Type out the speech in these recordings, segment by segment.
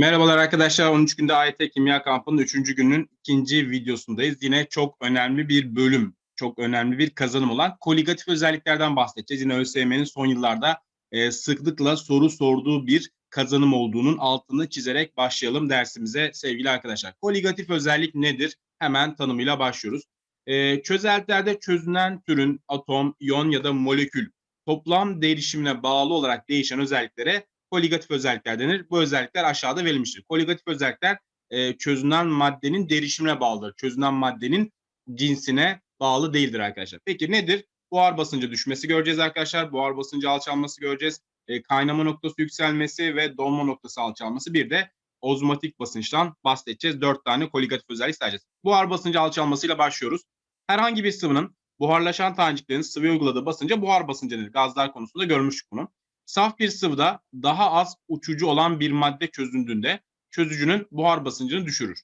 Merhabalar arkadaşlar. 13 günde AYT Kimya Kampı'nın 3. günün ikinci videosundayız. Yine çok önemli bir bölüm, çok önemli bir kazanım olan koligatif özelliklerden bahsedeceğiz. Yine ÖSYM'nin son yıllarda e, sıklıkla soru sorduğu bir kazanım olduğunun altını çizerek başlayalım dersimize sevgili arkadaşlar. Koligatif özellik nedir? Hemen tanımıyla başlıyoruz. E, çözeltilerde çözünen türün atom, iyon ya da molekül toplam değişimine bağlı olarak değişen özelliklere koligatif özellikler denir. Bu özellikler aşağıda verilmiştir. Koligatif özellikler e, çözünen maddenin derişimine bağlıdır. Çözünen maddenin cinsine bağlı değildir arkadaşlar. Peki nedir? Buhar basıncı düşmesi göreceğiz arkadaşlar. Buhar basıncı alçalması göreceğiz. E, kaynama noktası yükselmesi ve donma noktası alçalması. Bir de ozmotik basınçtan bahsedeceğiz. Dört tane koligatif özellik sayacağız. Buhar basıncı alçalmasıyla başlıyoruz. Herhangi bir sıvının buharlaşan taneciklerin sıvıya uyguladığı basınca buhar basıncı denir. Gazlar konusunda görmüştük bunu. Saf bir sıvıda daha az uçucu olan bir madde çözündüğünde çözücünün buhar basıncını düşürür.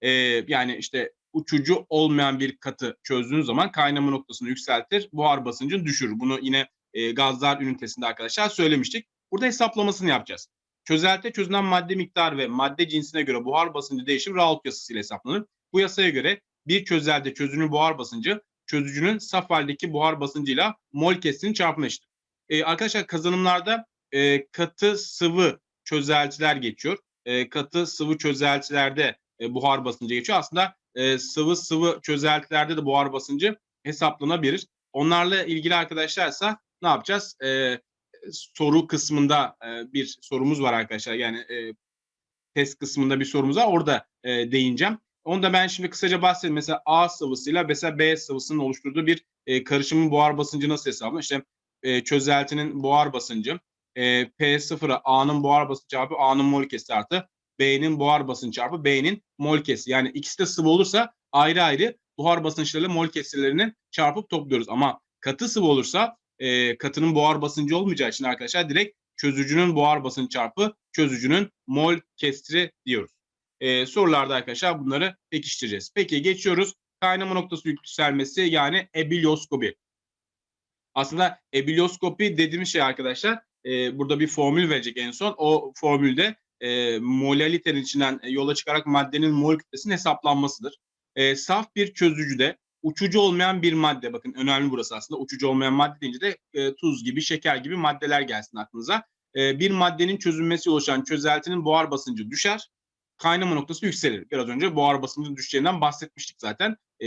Ee, yani işte uçucu olmayan bir katı çözdüğünüz zaman kaynama noktasını yükseltir, buhar basıncını düşürür. Bunu yine e, gazlar ünitesinde arkadaşlar söylemiştik. Burada hesaplamasını yapacağız. Çözeltide çözünen madde miktarı ve madde cinsine göre buhar basıncı değişim Raoult yasasıyla hesaplanır. Bu yasaya göre bir çözelde çözünün buhar basıncı çözücünün saf haldeki buhar basıncıyla mol kesinin çarpımı eşittir. Ee, arkadaşlar kazanımlarda e, katı sıvı çözeltiler geçiyor. E, katı sıvı çözeltilerde e, buhar basıncı geçiyor. Aslında e, sıvı sıvı çözeltilerde de buhar basıncı hesaplanabilir. Onlarla ilgili arkadaşlarsa ne yapacağız? E, soru kısmında e, bir sorumuz var arkadaşlar. Yani e, test kısmında bir sorumuz var. Orada e, değineceğim. Onu da ben şimdi kısaca bahsedeyim. Mesela A sıvısıyla mesela B sıvısının oluşturduğu bir e, karışımın buhar basıncı nasıl hesaplanır? İşte e, çözeltinin buhar basıncı, e, P0'a A'nın buhar basıncı çarpı A'nın mol kesi artı B'nin buhar basıncı çarpı B'nin mol kesi. Yani ikisi de sıvı olursa ayrı ayrı buhar basınçlarıyla mol kesilerini çarpıp topluyoruz. Ama katı sıvı olursa e, katının buhar basıncı olmayacağı için arkadaşlar direkt çözücünün buhar basıncı çarpı çözücünün mol kesiri diyoruz. E, sorularda arkadaşlar bunları pekiştireceğiz. Peki geçiyoruz. Kaynama noktası yükselmesi yani ebilyoskopi. Aslında ebilyoskopi dediğimiz şey arkadaşlar e, burada bir formül verecek en son. O formülde e, molalitenin içinden yola çıkarak maddenin mol kütlesinin hesaplanmasıdır. E, saf bir çözücüde uçucu olmayan bir madde bakın önemli burası aslında uçucu olmayan madde deyince de e, tuz gibi şeker gibi maddeler gelsin aklınıza. E, bir maddenin çözülmesi oluşan çözeltinin buhar basıncı düşer kaynama noktası yükselir. Biraz önce buhar basıncı düşeceğinden bahsetmiştik zaten e,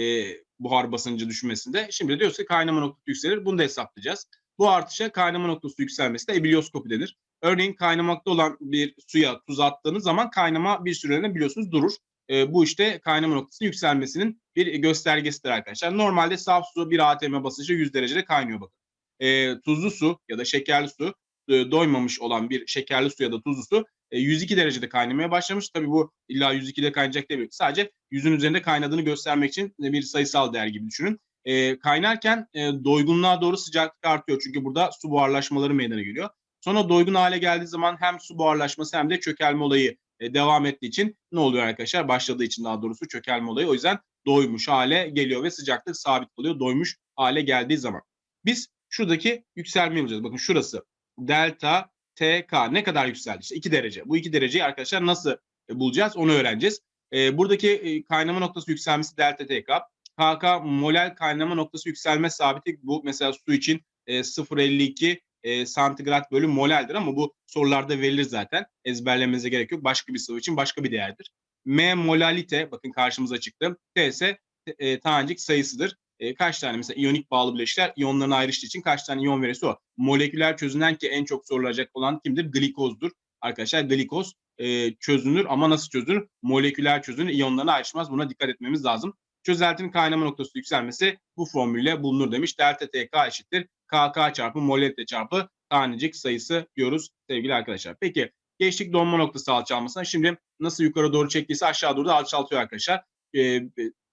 buhar basıncı düşmesinde. Şimdi de diyoruz ki kaynama noktası yükselir. Bunu da hesaplayacağız. Bu artışa kaynama noktası yükselmesi de ebilyoskopi denir. Örneğin kaynamakta olan bir suya tuz attığınız zaman kaynama bir süreliğine biliyorsunuz durur. E, bu işte kaynama noktasının yükselmesinin bir göstergesidir arkadaşlar. Normalde saf su bir atm basıncı 100 derecede kaynıyor bakın. E, tuzlu su ya da şekerli su e, doymamış olan bir şekerli su ya da tuzlu su 102 e, derecede kaynamaya başlamış. Tabii bu illa 102'de kaynayacak değil. Sadece yüzün üzerinde kaynadığını göstermek için bir sayısal değer gibi düşünün. E, kaynarken e, doygunluğa doğru sıcaklık artıyor. Çünkü burada su buharlaşmaları meydana geliyor. Sonra doygun hale geldiği zaman hem su buharlaşması hem de çökelme olayı e, devam ettiği için ne oluyor arkadaşlar? Başladığı için daha doğrusu çökelme olayı. O yüzden doymuş hale geliyor ve sıcaklık sabit kalıyor doymuş hale geldiği zaman. Biz şuradaki yükselmeyi bulacağız. Bakın şurası delta TK ne kadar yükseldi? İşte 2 derece. Bu 2 dereceyi arkadaşlar nasıl e, bulacağız onu öğreneceğiz. E, buradaki e, kaynama noktası yükselmesi delta TK. KK molal kaynama noktası yükselme sabiti bu mesela su için e, 0.52 e, santigrat bölü molaldir ama bu sorularda verilir zaten. Ezberlemenize gerek yok. Başka bir sıvı için başka bir değerdir. M molalite bakın karşımıza çıktı. T ise e, tanecik sayısıdır e, kaç tane mesela iyonik bağlı bileşikler iyonların ayrıştığı için kaç tane iyon verirse o. Moleküler çözünen ki en çok sorulacak olan kimdir? Glikozdur. Arkadaşlar glikoz e, çözünür ama nasıl çözünür? Moleküler çözünür, iyonlarına ayrışmaz. Buna dikkat etmemiz lazım. Çözeltinin kaynama noktası yükselmesi bu formülle bulunur demiş. Delta TK eşittir. KK çarpı molalite çarpı tanecik sayısı diyoruz sevgili arkadaşlar. Peki geçtik donma noktası alçalmasına. Şimdi nasıl yukarı doğru çektiyse aşağı doğru da alçaltıyor arkadaşlar. Ee,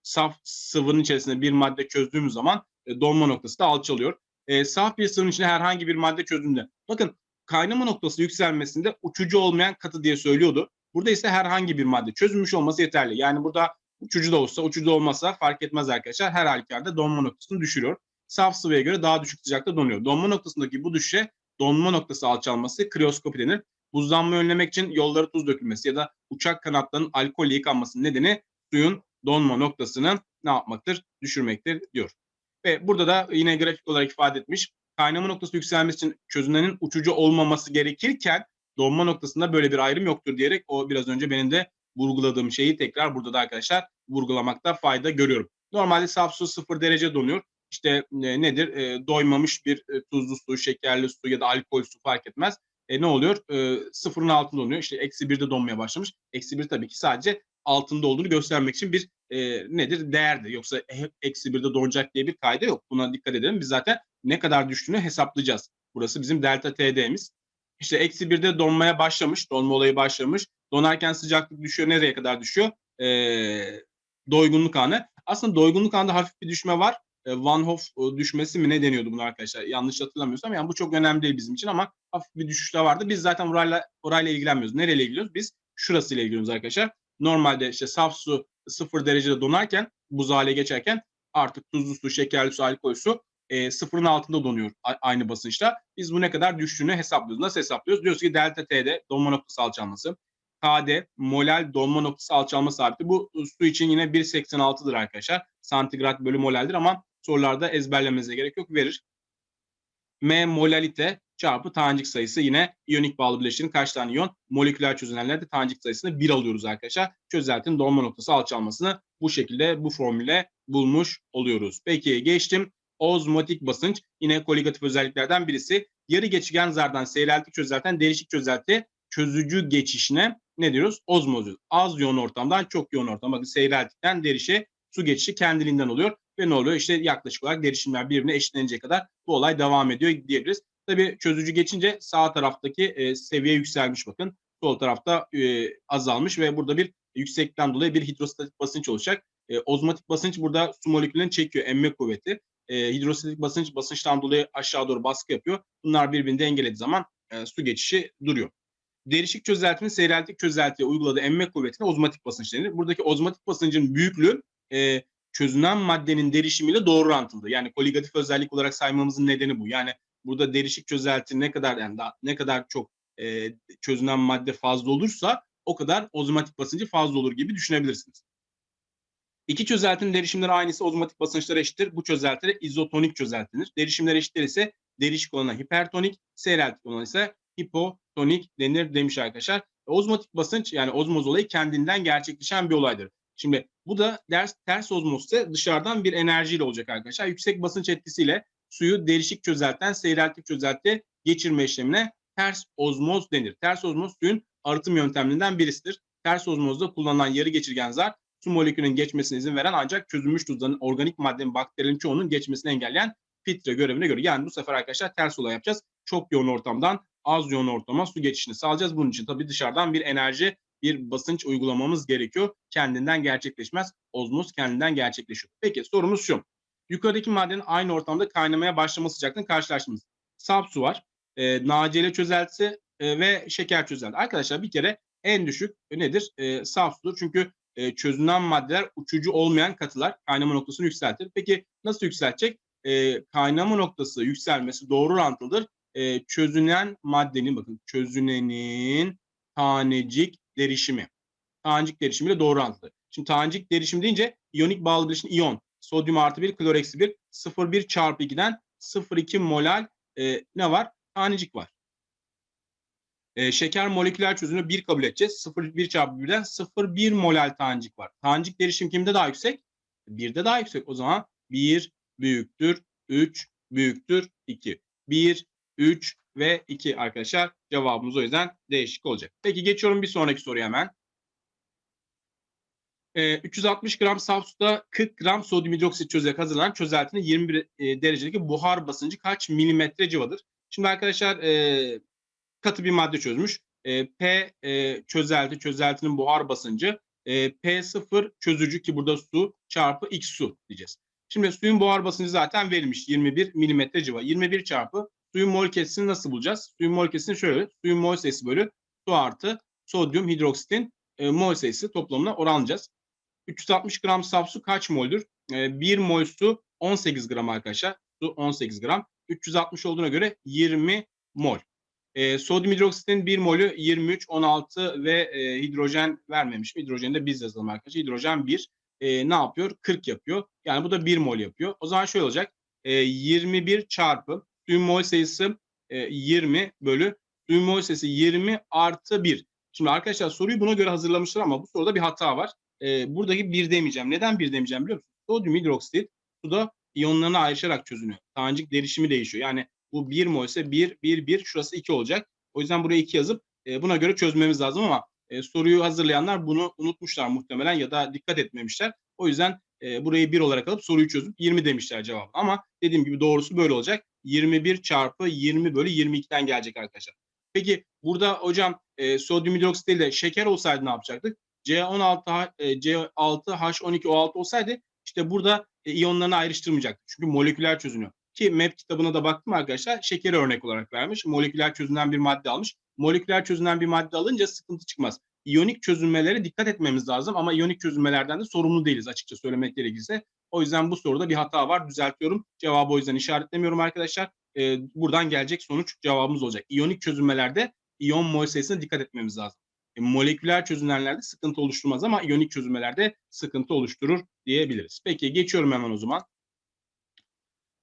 saf sıvının içerisinde bir madde çözdüğümüz zaman e, donma noktası da alçalıyor. E, saf bir sıvının içinde herhangi bir madde çözdüğünde bakın kaynama noktası yükselmesinde uçucu olmayan katı diye söylüyordu. Burada ise herhangi bir madde çözülmüş olması yeterli. Yani burada uçucu da olsa uçucu da olmasa fark etmez arkadaşlar. Her halükarda donma noktasını düşürüyor. Saf sıvıya göre daha düşük sıcakta donuyor. Donma noktasındaki bu düşüşe donma noktası alçalması krioskopi denir. Buzlanma önlemek için yollara tuz dökülmesi ya da uçak kanatlarının alkolle yıkanmasının nedeni suyun donma noktasının ne yapmaktır? Düşürmektir diyor. Ve burada da yine grafik olarak ifade etmiş. Kaynama noktası yükselmesi için çözünenin uçucu olmaması gerekirken donma noktasında böyle bir ayrım yoktur diyerek o biraz önce benim de vurguladığım şeyi tekrar burada da arkadaşlar vurgulamakta fayda görüyorum. Normalde saf su sıfır derece donuyor. İşte e, nedir? E, doymamış bir e, tuzlu su, şekerli su ya da alkol su fark etmez. E, ne oluyor? E, sıfırın altında donuyor. İşte eksi birde donmaya başlamış. Eksi bir tabii ki sadece altında olduğunu göstermek için bir e, nedir? Değerdi. Yoksa eksi birde donacak diye bir kayda yok. Buna dikkat edelim. Biz zaten ne kadar düştüğünü hesaplayacağız. Burası bizim delta TD'miz. İşte eksi birde donmaya başlamış. Donma olayı başlamış. Donarken sıcaklık düşüyor. Nereye kadar düşüyor? E, doygunluk anı. Aslında doygunluk anında hafif bir düşme var. E, Van Hoff düşmesi mi ne deniyordu bunu arkadaşlar? Yanlış hatırlamıyorsam. Yani bu çok önemli değil bizim için ama hafif bir düşüş de vardı. Biz zaten orayla, orayla ilgilenmiyoruz. Nereyle ilgileniyoruz? Biz şurasıyla ilgileniyoruz arkadaşlar. Normalde işte saf su sıfır derecede donarken, buz hale geçerken artık tuzlu su, şekerli su, alkol su e, sıfırın altında donuyor aynı basınçta. Biz bu ne kadar düştüğünü hesaplıyoruz. Nasıl hesaplıyoruz? Diyoruz ki delta T'de donma noktası alçalması. KD molal donma noktası alçalma sabiti. Bu su için yine 1.86'dır arkadaşlar. Santigrat bölü molaldir ama sorularda ezberlemenize gerek yok verir. M molalite çarpı tanecik sayısı yine iyonik bağlı bileşiğin kaç tane iyon? Moleküler çözünenlerde tanecik sayısını 1 alıyoruz arkadaşlar. Çözeltinin donma noktası alçalmasını bu şekilde bu formüle bulmuş oluyoruz. Peki geçtim. Ozmotik basınç yine koligatif özelliklerden birisi. Yarı geçigen zardan seyreltik çözelten değişik çözelti çözücü geçişine ne diyoruz? Ozmoz. Az yoğun ortamdan çok yoğun ortam. Bakın seyreltikten derişe su geçişi kendiliğinden oluyor. Ve ne oluyor? İşte yaklaşık olarak derişimler birbirine eşitlenecek kadar bu olay devam ediyor diyebiliriz. Tabii çözücü geçince sağ taraftaki e, seviye yükselmiş bakın. Sol tarafta e, azalmış ve burada bir yüksekten dolayı bir hidrostatik basınç olacak. E, ozmotik basınç burada su moleküllerini çekiyor, emme kuvveti. E, hidrostatik basınç basınçtan dolayı aşağı doğru baskı yapıyor. Bunlar birbirini dengelediği zaman e, su geçişi duruyor. Derişik çözeltinin seyreltik çözeltiye uyguladığı emme kuvvetine ozmotik basınç denir. Buradaki ozmotik basıncın büyüklüğü e, çözünen maddenin derişimiyle doğru orantılı. Yani koligatif özellik olarak saymamızın nedeni bu. Yani burada derişik çözelti ne kadar yani daha, ne kadar çok e, çözünen madde fazla olursa o kadar ozmotik basıncı fazla olur gibi düşünebilirsiniz. İki çözeltinin derişimleri aynısı ozmotik basınçları eşittir. Bu çözeltilere izotonik çözeltinir. Derişimler eşittir ise derişik olana hipertonik, seyreltik olan ise hipotonik denir demiş arkadaşlar. Ozmotik basınç yani ozmoz olayı kendinden gerçekleşen bir olaydır. Şimdi bu da ders, ters ozmoz ise dışarıdan bir enerjiyle olacak arkadaşlar. Yüksek basınç etkisiyle suyu derişik çözelten seyreltik çözelti geçirme işlemine ters ozmoz denir. Ters ozmoz suyun arıtım yöntemlerinden birisidir. Ters ozmozda kullanılan yarı geçirgen zar su molekülünün geçmesine izin veren ancak çözülmüş tuzların organik maddenin bakterinin çoğunun geçmesini engelleyen filtre görevine göre. Yani bu sefer arkadaşlar ters olay yapacağız. Çok yoğun ortamdan az yoğun ortama su geçişini sağlayacağız. Bunun için tabii dışarıdan bir enerji, bir basınç uygulamamız gerekiyor. Kendinden gerçekleşmez. Ozmoz kendinden gerçekleşiyor. Peki sorumuz şu. Yukarıdaki maddenin aynı ortamda kaynamaya başlama sıcaklığını karşılaştığımız. Saf su var, e, nacelle çözeltisi e, ve şeker çözelti. Arkadaşlar bir kere en düşük nedir? E, saf sudur. Çünkü e, çözünen maddeler uçucu olmayan katılar kaynama noktasını yükseltir. Peki nasıl yükseltecek? E, kaynama noktası yükselmesi doğru orantılıdır. E, çözünen maddenin bakın çözünenin tanecik derişimi. Tanecik derişimiyle doğru orantılı. Şimdi tanecik derişim deyince iyonik bağlı bileşin iyon. Sodyum artı 1, klor eksi 1. 0,1 çarpı 2'den 0,2 molal e, ne var? Tanecik var. E, şeker moleküler çözünü 1 kabul edeceğiz. 0,1 çarpı 1'den 0,1 molal tanecik var. Tanecik derişim kimde daha yüksek? 1'de daha yüksek. O zaman 1 büyüktür 3 büyüktür 2. 1, 3 ve 2 arkadaşlar. Cevabımız o yüzden değişik olacak. Peki geçiyorum bir sonraki soruya hemen. E, 360 gram saf suda 40 gram sodyum hidroksit çözerek hazırlanan çözeltinin 21 e, derecedeki buhar basıncı kaç milimetre civadır? Şimdi arkadaşlar e, katı bir madde çözmüş. E, P e, çözelti, çözeltinin buhar basıncı. E, P0 çözücü ki burada su çarpı X su diyeceğiz. Şimdi suyun buhar basıncı zaten verilmiş 21 milimetre civa. 21 çarpı suyun mol kesitini nasıl bulacağız? Suyun mol kesitini şöyle. Suyun mol sayısı bölü su artı sodyum hidroksitin e, mol sayısı toplamına oranlayacağız. 360 gram saf su kaç moldür? E, 1 mol su 18 gram arkadaşlar. Su 18 gram. 360 olduğuna göre 20 mol. E, sodyum hidroksitin 1 molü 23, 16 ve e, hidrojen vermemiş. Hidrojeni de biz yazalım arkadaşlar. Hidrojen 1 e, ne yapıyor? 40 yapıyor. Yani bu da 1 mol yapıyor. O zaman şöyle olacak. E, 21 çarpı tüm mol sayısı e, 20 bölü tüm mol sayısı 20 artı 1. Şimdi arkadaşlar soruyu buna göre hazırlamışlar ama bu soruda bir hata var. E, buradaki 1 demeyeceğim. Neden 1 demeyeceğim biliyor musunuz? Sodyum hidroksit suda iyonlarına ayrışarak çözünüyor. Tanecik derişimi değişiyor. Yani bu 1 mol ise 1, 1, 1 şurası 2 olacak. O yüzden buraya 2 yazıp e, buna göre çözmemiz lazım ama e, soruyu hazırlayanlar bunu unutmuşlar muhtemelen ya da dikkat etmemişler. O yüzden e, burayı 1 olarak alıp soruyu çözüp 20 demişler cevabı. Ama dediğim gibi doğrusu böyle olacak. 21 çarpı 20 bölü 22'den gelecek arkadaşlar. Peki burada hocam e, sodyum hidroksit değil de şeker olsaydı ne yapacaktık? C16 e, C6H12O6 olsaydı işte burada e, iyonlarını ayrıştırmayacaktı. Çünkü moleküler çözünüyor. Ki MEP kitabına da baktım arkadaşlar. Şekeri örnek olarak vermiş. Moleküler çözünen bir madde almış. Moleküler çözünen bir madde alınca sıkıntı çıkmaz. İyonik çözünmelere dikkat etmemiz lazım ama iyonik çözünmelerden de sorumlu değiliz açıkça söylemek gerekirse. O yüzden bu soruda bir hata var. Düzeltiyorum. Cevabı o yüzden işaretlemiyorum arkadaşlar. Ee, buradan gelecek sonuç cevabımız olacak. İyonik çözünmelerde iyon mol sayısına dikkat etmemiz lazım. E, moleküler çözünenlerde sıkıntı oluşturmaz ama iyonik çözünmelerde sıkıntı oluşturur diyebiliriz. Peki geçiyorum hemen o zaman.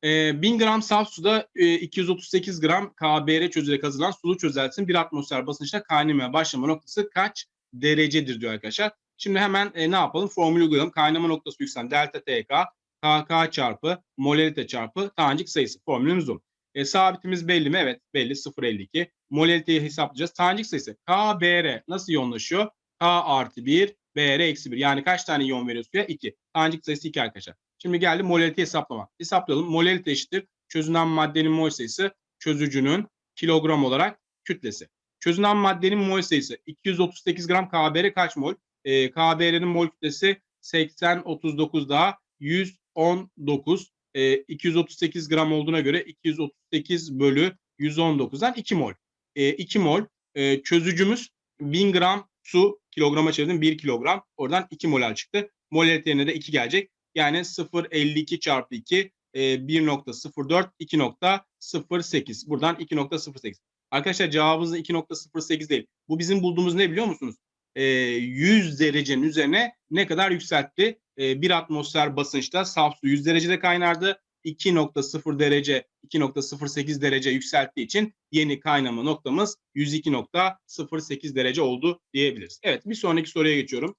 E, 1000 gram saf suda e, 238 gram KBr çözülerek hazırlanan sulu çözeltisinin bir atmosfer basınçta kaynamaya başlama noktası kaç derecedir diyor arkadaşlar. Şimdi hemen e, ne yapalım? Formülü uygulayalım. Kaynama noktası yükselen delta TK KK çarpı molalite çarpı tanecik sayısı. Formülümüz bu. E, sabitimiz belli mi? Evet belli 0.52. Molaliteyi hesaplayacağız. Tanecik sayısı KBr nasıl yoğunlaşıyor? K artı 1 BR eksi 1. Yani kaç tane iyon veriyor suya? 2. Tanecik sayısı 2 arkadaşlar. Şimdi geldi molalite hesaplama. Hesaplayalım. Molalite eşittir. Çözünen maddenin mol sayısı çözücünün kilogram olarak kütlesi. Çözünen maddenin mol sayısı 238 gram KBr kaç mol? Ee, KBr'nin mol kütlesi 80 39 daha 119. Ee, 238 gram olduğuna göre 238 bölü 119'dan 2 mol. Ee, 2 mol. Ee, çözücümüz 1000 gram su kilograma çevirdim 1 kilogram. Oradan 2 molal çıktı. Molalite yerine de 2 gelecek. Yani 0.52 çarpı 2 e, 1.04 2.08. Buradan 2.08. Arkadaşlar cevabımız 2.08 değil. Bu bizim bulduğumuz ne biliyor musunuz? E, 100 derecenin üzerine ne kadar yükseltti? E, bir atmosfer basınçta saf su 100 derecede kaynardı. 2.0 derece 2.08 derece yükselttiği için yeni kaynama noktamız 102.08 derece oldu diyebiliriz. Evet bir sonraki soruya geçiyorum.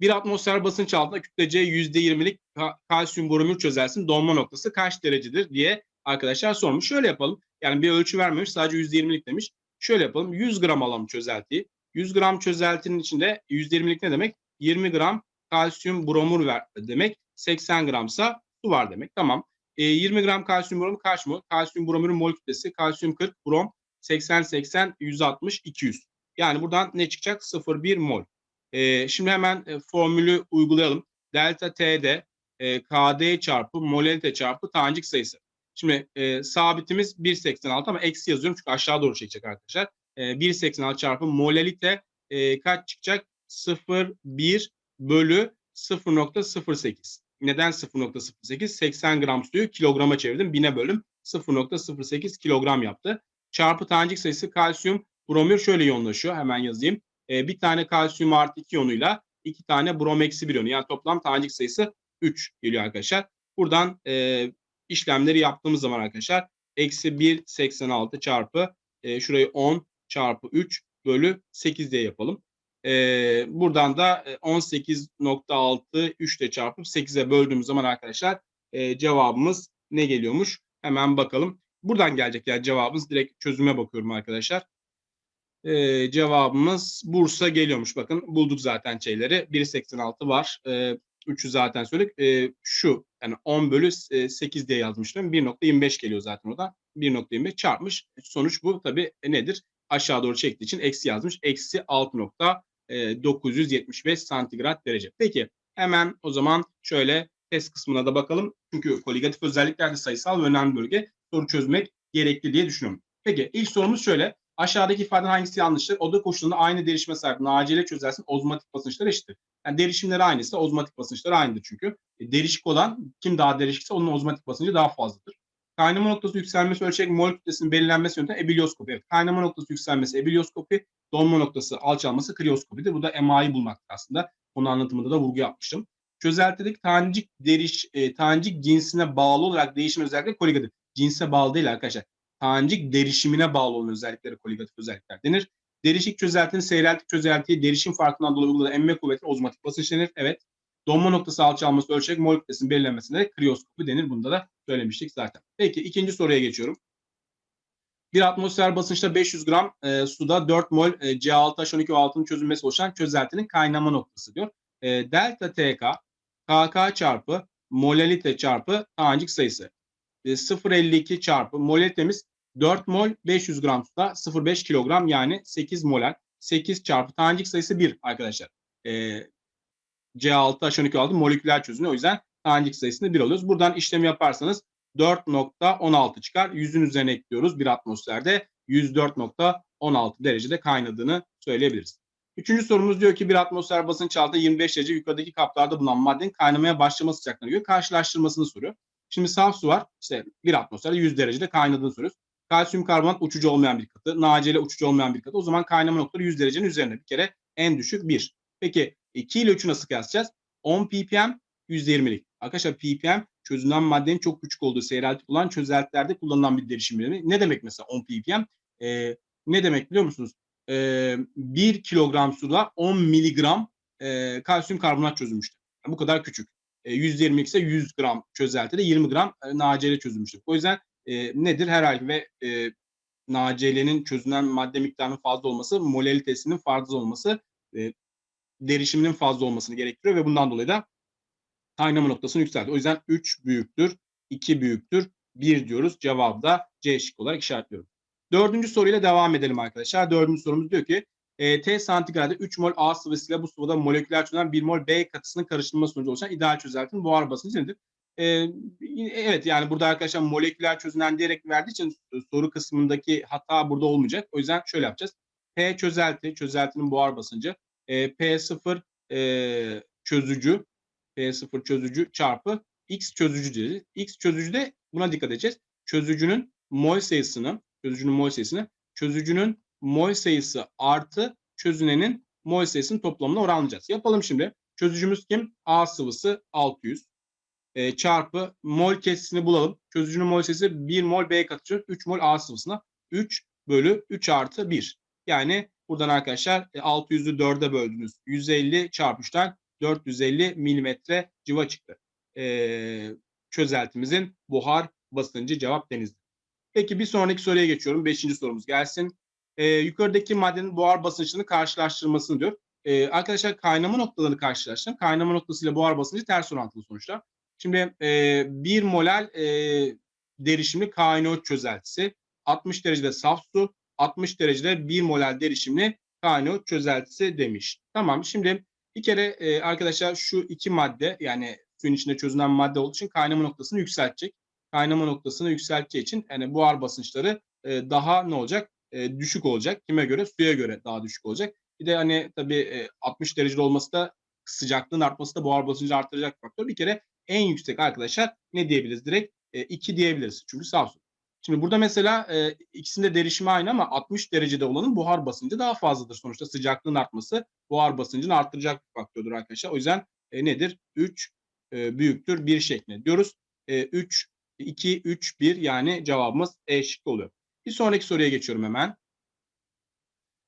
Bir atmosfer basınç altında kütlece %20'lik kalsiyum bromür çözelsin donma noktası kaç derecedir diye arkadaşlar sormuş. Şöyle yapalım. Yani bir ölçü vermemiş sadece %20'lik demiş. Şöyle yapalım. 100 gram alalım çözeltiyi. 100 gram çözeltinin içinde %20'lik ne demek? 20 gram kalsiyum bromür ver demek. 80 gramsa su var demek. Tamam. E, 20 gram kalsiyum bromür kaç mol? Kalsiyum bromürün mol kütlesi kalsiyum 40, brom 80 80 160 200. Yani buradan ne çıkacak? 0,1 mol. E, şimdi hemen e, formülü uygulayalım. Delta T'de e, KD çarpı molalite çarpı tanecik sayısı. Şimdi e, sabitimiz 1.86 ama eksi yazıyorum çünkü aşağı doğru çekecek arkadaşlar. E, 1.86 çarpı molalite e, kaç çıkacak? 0,1 bölü 0.08. Neden 0.08? 80 gram suyu kilograma çevirdim. 1000'e bölüm 0.08 kilogram yaptı. Çarpı tanecik sayısı kalsiyum bromür şöyle yoğunlaşıyor. Hemen yazayım e, bir tane kalsiyum artı 2 iyonuyla iki tane brom eksi 1 iyonu. Yani toplam tanecik sayısı 3 geliyor arkadaşlar. Buradan e, işlemleri yaptığımız zaman arkadaşlar eksi 1.86 çarpı e, şurayı 10 çarpı 3 bölü 8 diye yapalım. E, buradan da 18.6 3 ile çarpıp 8'e böldüğümüz zaman arkadaşlar e, cevabımız ne geliyormuş? Hemen bakalım. Buradan gelecek yani cevabımız direkt çözüme bakıyorum arkadaşlar e, cevabımız Bursa geliyormuş. Bakın bulduk zaten şeyleri. 1.86 var. E, 3'ü zaten söyledik. E, şu yani 10 bölü 8 diye yazmıştım. 1.25 geliyor zaten o da. 1.25 çarpmış. Sonuç bu. Tabii e, nedir? Aşağı doğru çektiği için eksi yazmış. Eksi 6.975 santigrat derece. Peki hemen o zaman şöyle test kısmına da bakalım. Çünkü koligatif özelliklerde sayısal ve önemli bölge soru çözmek gerekli diye düşünüyorum. Peki ilk sorumuz şöyle. Aşağıdaki ifadenin hangisi yanlıştır? Oda koşulunda aynı derişime sahip nacile çözersin ozmotik basınçlar eşittir. Yani derişimleri aynıysa ozmotik basınçları aynıdır çünkü. E, derişik olan kim daha derişikse onun ozmotik basıncı daha fazladır. Kaynama noktası yükselmesi ölçek mol kütlesinin belirlenmesi yöntemi ebilioskopi. Evet, kaynama noktası yükselmesi ebilioskopi, donma noktası alçalması kriyoskopidir. Bu da MA'yı bulmaktır aslında. Onu anlatımında da vurgu yapmıştım. Çözeltideki tanecik deriş, e, tanecik cinsine bağlı olarak değişim özellikleri koligatif. Cinse bağlı değil arkadaşlar. Tanecik derişimine bağlı olan özellikleri koligatif özellikler denir. Derişik çözeltinin seyreltik çözeltiye derişim farkından dolayı uyguladığı emme kuvveti ozmotik basınç denir. Evet. Donma noktası alçalması ölçek mol kütlesinin belirlenmesine de kriyoskopi denir. Bunda da söylemiştik zaten. Peki ikinci soruya geçiyorum. Bir atmosfer basınçta 500 gram e, suda 4 mol e, C6H12O6'nın çözülmesi oluşan çözeltinin kaynama noktası diyor. E, delta TK KK çarpı molalite çarpı tanecik sayısı. E, 0.52 çarpı molalitemiz 4 mol 500 gram suda 0.5 kilogram yani 8 molar. 8 çarpı tanecik sayısı 1 arkadaşlar. E, C6H12O6 moleküler çözünüyor. O yüzden tanecik sayısını 1 alıyoruz. Buradan işlemi yaparsanız 4.16 çıkar. 100'ün üzerine ekliyoruz bir atmosferde 104.16 derecede kaynadığını söyleyebiliriz. Üçüncü sorumuz diyor ki bir atmosfer basınç altında 25 derece yukarıdaki kaplarda bulunan maddenin kaynamaya başlama sıcaklığına göre karşılaştırmasını soruyor. Şimdi saf su var. İşte bir atmosferde 100 derecede kaynadığını soruyoruz. Kalsiyum karbonat uçucu olmayan bir katı. NaCl uçucu olmayan bir katı. O zaman kaynama noktaları 100 derecenin üzerinde. Bir kere en düşük 1. Peki 2 ile 3'ü nasıl kıyaslayacağız? 10 ppm 120'lik. Arkadaşlar ppm çözünen maddenin çok küçük olduğu seyreltik olan çözeltilerde kullanılan bir derişim birimi. Ne demek mesela 10 ppm? Ee, ne demek biliyor musunuz? Ee, 1 kilogram suda 10 miligram e, kalsiyum karbonat çözülmüştür. Yani bu kadar küçük. E, 120 ise 100 gram çözeltide 20 gram e, NaCl çözülmüştür. O yüzden e, nedir? Herhalde ve e, NaCl'nin çözünen madde miktarının fazla olması, molalitesinin fazla olması, e, derişiminin fazla olmasını gerektiriyor ve bundan dolayı da kaynama noktasını yükseltti. O yüzden 3 büyüktür, 2 büyüktür, 1 diyoruz. Cevabı da C şık olarak işaretliyorum. Dördüncü soruyla devam edelim arkadaşlar. Dördüncü sorumuz diyor ki e, T santigradı 3 mol A sıvısıyla bu sıvıda moleküler çözülen 1 mol B katısının karıştırılması sonucu oluşan ideal çözeltinin buhar basıncı nedir? E, evet yani burada arkadaşlar moleküler çözünen diyerek verdiği için soru kısmındaki hata burada olmayacak. O yüzden şöyle yapacağız. P çözelti, çözeltinin buhar basıncı. E, P0 e, çözücü P0 çözücü çarpı X çözücü diyeceğiz. X çözücüde buna dikkat edeceğiz. Çözücünün mol sayısını, çözücünün mol sayısını, çözücünün mol sayısı artı çözünenin mol sayısının toplamına oranlayacağız. Yapalım şimdi. Çözücümüz kim? A sıvısı 600 e, çarpı mol kesisini bulalım. Çözücünün mol sayısı 1 mol B katı 3 mol A sıvısına. 3 bölü 3 artı 1. Yani buradan arkadaşlar 600'ü 4'e böldünüz. 150 çarpı 3'ten 450 milimetre civa çıktı. Ee, çözeltimizin buhar basıncı cevap denizli. Peki bir sonraki soruya geçiyorum. Beşinci sorumuz gelsin. Ee, yukarıdaki maddenin buhar basıncını karşılaştırmasını diyor. Ee, arkadaşlar kaynama noktalarını karşılaştırın. Kaynama noktasıyla buhar basıncı ters orantılı sonuçta. Şimdi e, bir molal e, derişimli K2O çözeltisi 60 derecede saf su, 60 derecede bir molal derişimli K2O çözeltisi demiş. Tamam şimdi bir kere e, arkadaşlar şu iki madde yani suyun içinde çözünen madde olduğu için kaynama noktasını yükseltecek. Kaynama noktasını yükselteceği için yani buhar basınçları e, daha ne olacak? E, düşük olacak. Kime göre? Suya göre daha düşük olacak. Bir de hani tabii e, 60 derecede olması da sıcaklığın artması da buhar basıncı artıracak faktör. Bir kere en yüksek arkadaşlar ne diyebiliriz direkt? 2 e, diyebiliriz. Çünkü saf su. Şimdi burada mesela e, ikisinde derişimi aynı ama 60 derecede olanın buhar basıncı daha fazladır. Sonuçta sıcaklığın artması buhar basıncını arttıracak bir faktördür arkadaşlar. O yüzden e, nedir? 3 e, büyüktür 1 şeklinde diyoruz. E, 3, 2, 3, 1 yani cevabımız E şıkkı oluyor. Bir sonraki soruya geçiyorum hemen.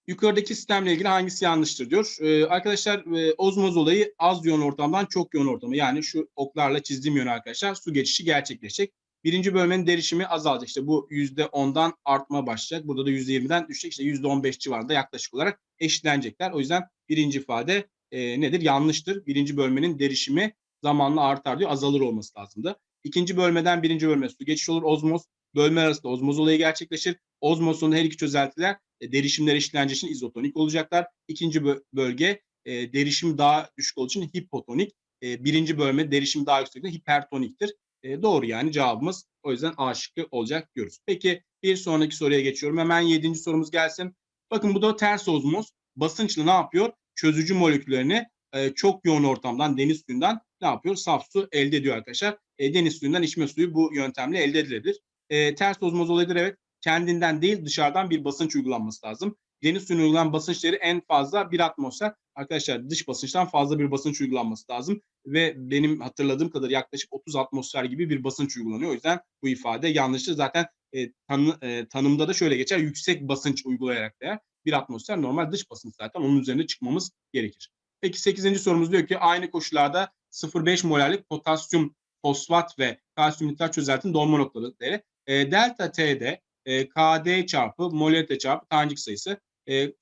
Yukarıdaki sistemle ilgili hangisi yanlıştır diyor. Ee, arkadaşlar e, ozmoz olayı az yoğun ortamdan çok yoğun ortama yani şu oklarla çizdiğim yön arkadaşlar su geçişi gerçekleşecek. Birinci bölmenin derişimi azalacak. İşte bu yüzde ondan artma başlayacak. Burada da yüzde yirmiden düşecek. İşte yüzde on beş civarında yaklaşık olarak eşitlenecekler. O yüzden birinci ifade e, nedir? Yanlıştır. Birinci bölmenin derişimi zamanla artar diyor. Azalır olması lazımdı. İkinci bölmeden birinci bölme su geçiş olur. Ozmoz bölme arasında ozmoz olayı gerçekleşir. Ozmozun her iki çözeltiler e, derişimler eşitleneceği için izotonik olacaklar. İkinci bölge e, derişim daha düşük olduğu için hipotonik. E, birinci bölme derişim daha yüksek hipertoniktir. E, doğru yani cevabımız o yüzden A şıkkı olacak diyoruz. Peki bir sonraki soruya geçiyorum. Hemen yedinci sorumuz gelsin. Bakın bu da ters ozmoz. Basınçla ne yapıyor? Çözücü moleküllerini e, çok yoğun ortamdan, deniz suyundan ne yapıyor? Saf su elde ediyor arkadaşlar. E, deniz suyundan içme suyu bu yöntemle elde edilebilir. E, ters ozmoz olayıdır evet. Kendinden değil dışarıdan bir basınç uygulanması lazım. Deniz suyuna uygulanan basınç değeri en fazla bir atmosfer. Arkadaşlar dış basınçtan fazla bir basınç uygulanması lazım. Ve benim hatırladığım kadar yaklaşık 30 atmosfer gibi bir basınç uygulanıyor. O yüzden bu ifade yanlıştır. Zaten e, tanı, e, tanımda da şöyle geçer. Yüksek basınç uygulayarak değer. Bir atmosfer normal dış basınç zaten. Onun üzerine çıkmamız gerekir. Peki 8. sorumuz diyor ki aynı koşullarda 0,5 molarlık potasyum fosfat ve kalsiyum nitrat çözeltinin dolma noktaları e, delta T'de e, KD çarpı molarite çarpı tanecik sayısı e,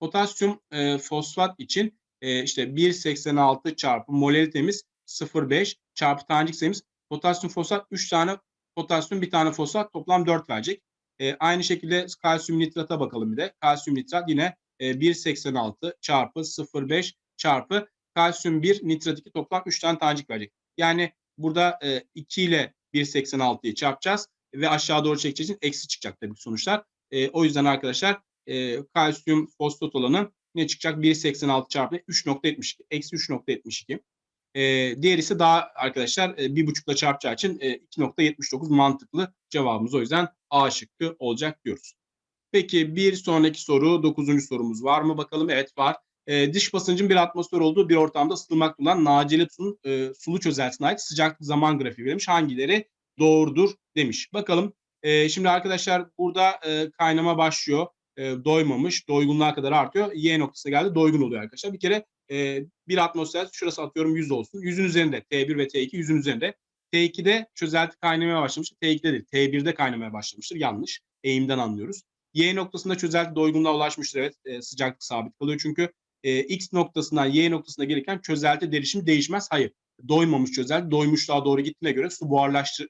potasyum e, fosfat için e, işte 1.86 çarpı molaritemiz 0.5 çarpı tanecik sayımız potasyum fosfat 3 tane potasyum bir tane fosfat toplam 4 verecek. E, aynı şekilde kalsiyum nitrata bakalım bir de. Kalsiyum nitrat yine e, 1.86 çarpı 0.5 çarpı kalsiyum 1 nitrat 2 toplam 3 tane tanecik verecek. Yani burada e, 2 ile 1.86'yı çarpacağız ve aşağı doğru çekeceğiz için eksi çıkacak tabii sonuçlar. E, o yüzden arkadaşlar e, kalsiyum fosfat olanı ne çıkacak? 1.86 çarpı 3.72. Eksi 3.72. E, diğer ise daha arkadaşlar e, bir buçukla çarpacağı için e, 2.79 mantıklı cevabımız. O yüzden A şıkkı olacak diyoruz. Peki bir sonraki soru, dokuzuncu sorumuz var mı bakalım? Evet var. E, dış basıncın bir atmosfer olduğu bir ortamda ısıtılmakta olan naceli suyun e, sulu çözeltisine ait sıcak zaman grafiği verilmiş. Hangileri doğrudur demiş. Bakalım. E, şimdi arkadaşlar burada e, kaynama başlıyor e, doymamış, doygunluğa kadar artıyor. Y noktasına geldi, doygun oluyor arkadaşlar. Bir kere e, bir atmosfer, şurası atıyorum 100 olsun. 100'ün üzerinde, T1 ve T2 100'ün üzerinde. T2'de çözelti kaynamaya başlamıştır. T2'de değil, T1'de kaynamaya başlamıştır. Yanlış. Eğimden anlıyoruz. Y noktasında çözelti doygunluğa ulaşmıştır. Evet, e, sıcaklık sabit kalıyor. Çünkü e, X noktasından Y noktasına gelirken çözelti derişimi değişmez. Hayır. Doymamış çözelti, doymuşluğa doğru gittiğine göre su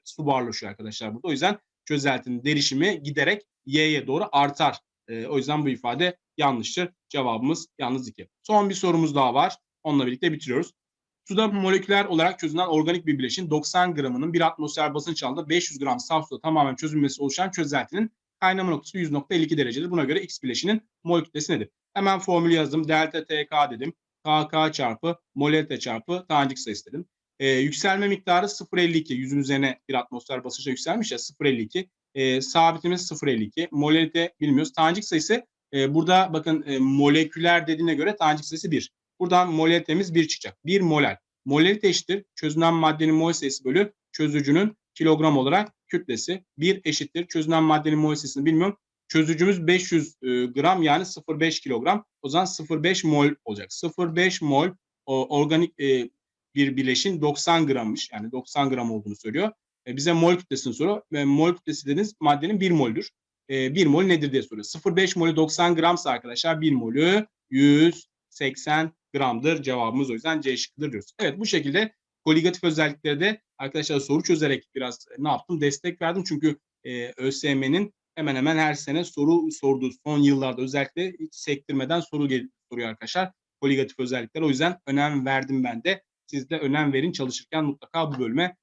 su buharlaşıyor arkadaşlar burada. O yüzden çözeltinin derişimi giderek Y'ye doğru artar. E, o yüzden bu ifade yanlıştır. Cevabımız yalnız 2. Son bir sorumuz daha var. Onunla birlikte bitiriyoruz. Suda moleküler olarak çözünen organik bir bileşin 90 gramının bir atmosfer basınç altında 500 gram saf suda tamamen çözülmesi oluşan çözeltinin kaynama noktası 100.52 derecedir. Buna göre X bileşinin mol kütlesi nedir? Hemen formülü yazdım. Delta TK dedim. KK çarpı molarite çarpı tanecik sayısı dedim. Ee, yükselme miktarı 0.52. Yüzün üzerine bir atmosfer basınçla yükselmiş ya 0.52. Ee, sabitimiz 0.52. Molarite bilmiyoruz. Tanecik sayısı e, burada bakın e, moleküler dediğine göre tanecik sayısı 1. Buradan molaritemiz 1 çıkacak. 1 molar. Molarite eşittir. Çözünen maddenin mol sayısı bölü çözücünün kilogram olarak kütlesi. 1 eşittir. Çözünen maddenin mol sayısını bilmiyorum. Çözücümüz 500 e, gram yani 0,5 kilogram. O zaman 0,5 mol olacak. 0,5 mol o, organik e, bir bileşin 90 grammış. Yani 90 gram olduğunu söylüyor. E, bize mol kütlesini soruyor. Ve mol kütlesi dediğiniz maddenin 1 moldür. E, 1 mol nedir diye soruyor. 0,5 molü 90 gramsa arkadaşlar 1 molü 180 gramdır. Cevabımız o yüzden C şıkkıdır diyoruz. Evet bu şekilde koligatif özellikleri de arkadaşlar soru çözerek biraz ne yaptım? Destek verdim. Çünkü e, ÖSYM'nin hemen hemen her sene soru sorduğu son yıllarda özellikle hiç sektirmeden soru soruyor arkadaşlar. Koligatif özellikler. O yüzden önem verdim ben de. Siz de önem verin çalışırken mutlaka bu bölüme.